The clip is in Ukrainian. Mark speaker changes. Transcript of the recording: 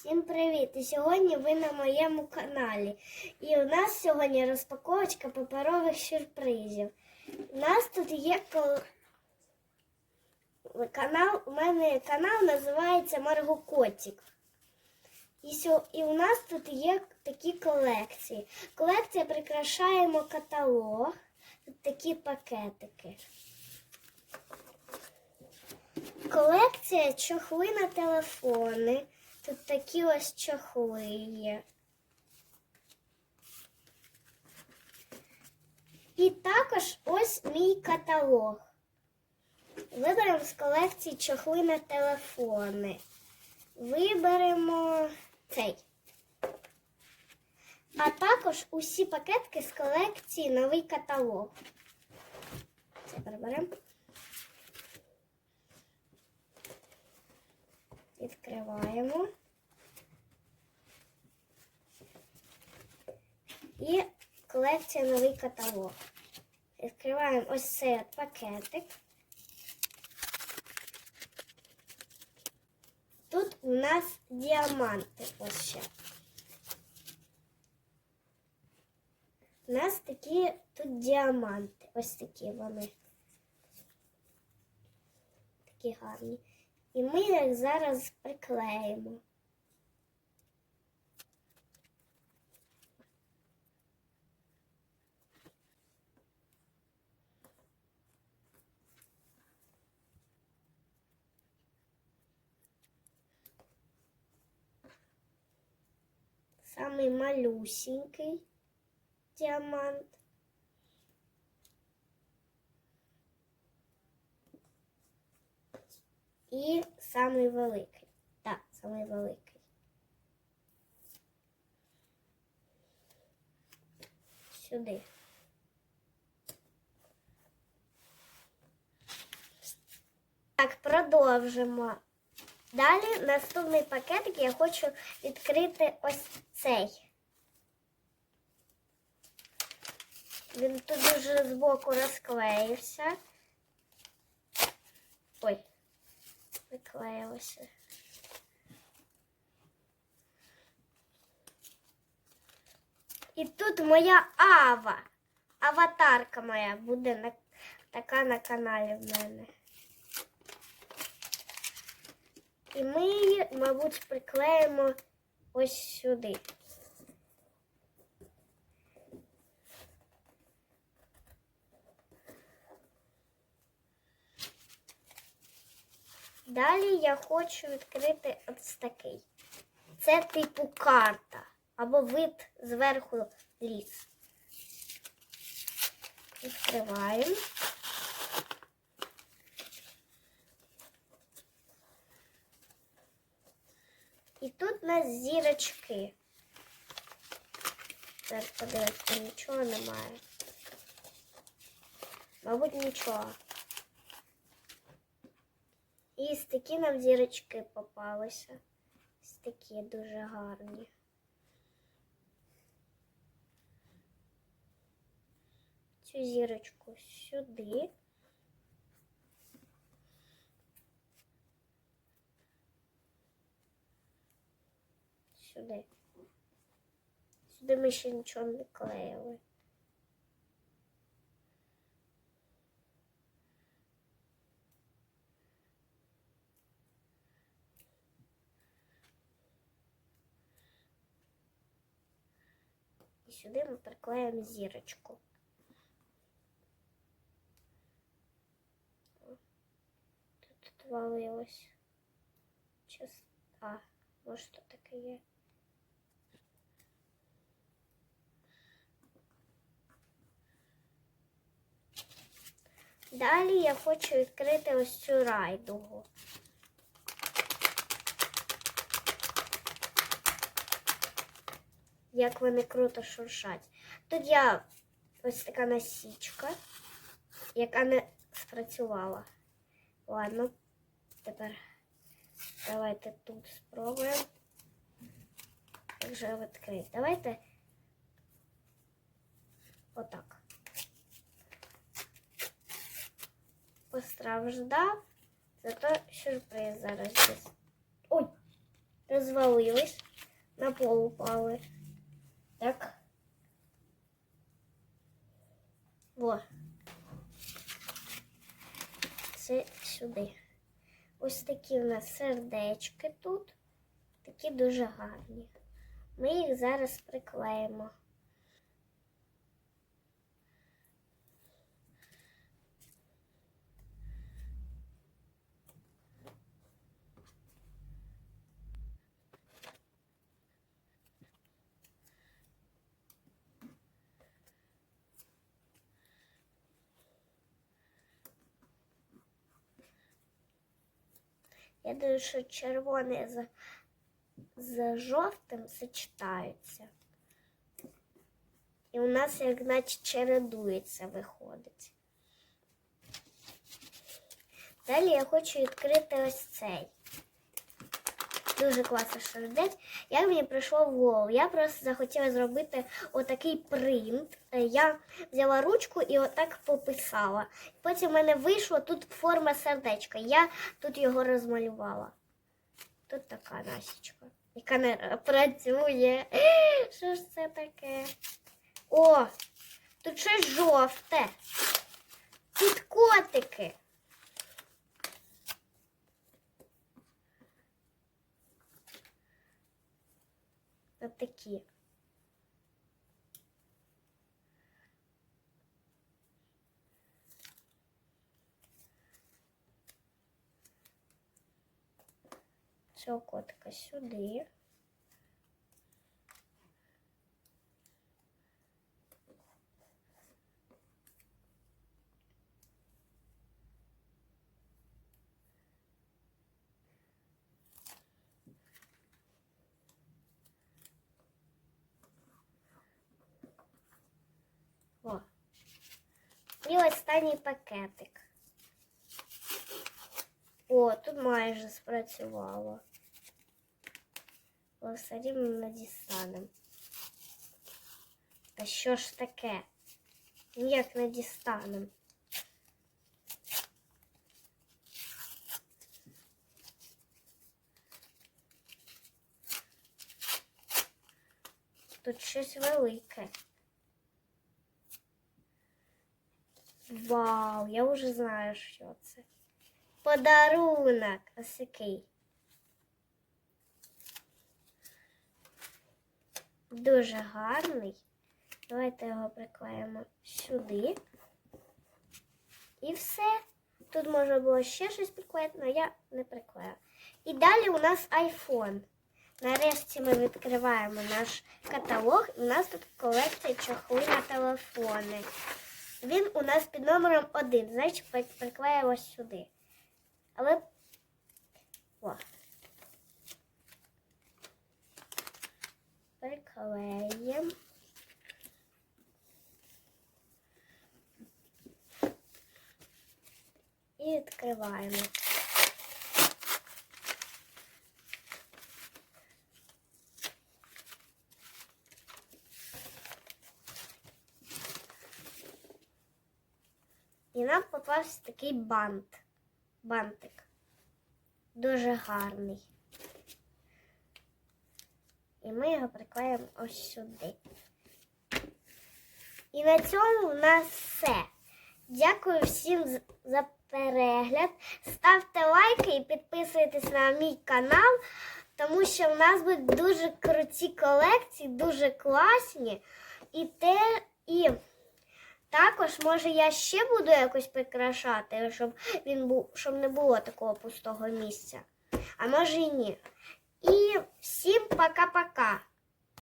Speaker 1: Всім привіт! І сьогодні ви на моєму каналі. І у нас сьогодні розпаковочка паперових сюрпризів. У нас тут є канал. У мене канал називається Марго Котик. І, сьо... і у нас тут є такі колекції. Колекція прикрашаємо каталог. Тут такі пакетики. Колекція чохли на телефони. Тут такі ось чохли є. І також ось мій каталог. Виберемо з колекції чохли на телефони. Виберемо цей. А також усі пакетки з колекції новий каталог. Це приберемо. Відкриваємо. І колекція новий каталог. Відкриваємо ось цей от пакетик. Тут у нас діаманти ось ще. У нас такі тут діаманти. Ось такі вони. Такі гарні. І ми їх зараз приклеїмо. Самий малюсенький діамант. І самий великий. Так, самий великий. Сюди. Так, продовжимо. Далі наступний пакетик я хочу відкрити ось цей. Він тут дуже збоку розклеївся. Ой, приклеїлося. І тут моя ава. Аватарка моя буде на, така на каналі в мене. І ми її, мабуть, приклеїмо ось сюди. Далі я хочу відкрити ось такий. Це типу карта або вид зверху ліс. Відкриваємо. тут у нас зірочки. Зараз подивитися, нічого немає. Мабуть, нічого. І ось такі нам зірочки попалися. Ось такі дуже гарні. Цю зірочку сюди. Сюди. Сюди ми ще нічого не клеїли. І сюди ми приклеїмо зірочку. Тут отвалилось. Час... А, може тут таке є. Далі я хочу відкрити ось цю райдугу. Як вони круто шуршать. Тут я ось така насічка, яка не спрацювала. Ладно, тепер давайте тут спробуємо. Як же відкрити? Давайте отак. Постраждав, зато сюрприз зараз десь. Ой! Розвалились, на пол упали. Так. Во. Це сюди. Ось такі у нас сердечки тут. Такі дуже гарні. Ми їх зараз приклеїмо. Я думаю, що червоний з, з жовтим сочетаються. І у нас як наче чередується виходить. Далі я хочу відкрити ось цей. Дуже класний сердець. Як мені прийшло в голову? Я просто захотіла зробити отакий принт. Е, Я взяла ручку і отак пописала. Потім в мене вийшло тут форма сердечка. Я тут його розмалювала. Тут така насічка, яка не працює. Що ж це таке? О! Тут щось жовте. Тут котики. Такі. Цього котика сюди. О. І останній пакетик. О, тут майже спрацювало. Але все рівно не дістанемо. Та що ж таке? Ніяк не дістанемо. Тут щось велике. Вау, я вже знаю, що це. Подарунок. Ось який. Дуже гарний. Давайте його приклеїмо сюди. І все. Тут можна було ще щось приклеїти, але я не приклею. І далі у нас iPhone. Нарешті ми відкриваємо наш каталог, і у нас тут колекція чохли на телефони. Він у нас під номером 1, значить при- приклеїмо сюди. Але. О. Приклеїмо. І відкриваємо. Нам попався такий бант. Бантик. Дуже гарний. І ми його приклеїмо ось сюди. І на цьому в нас все. Дякую всім за перегляд. Ставте лайки і підписуйтесь на мій канал, тому що в нас будуть дуже круті колекції, дуже класні. І те, і також, може, я ще буду якось прикрашати, щоб він був, щоб не було такого пустого місця. А може і ні. І всім пока-пока.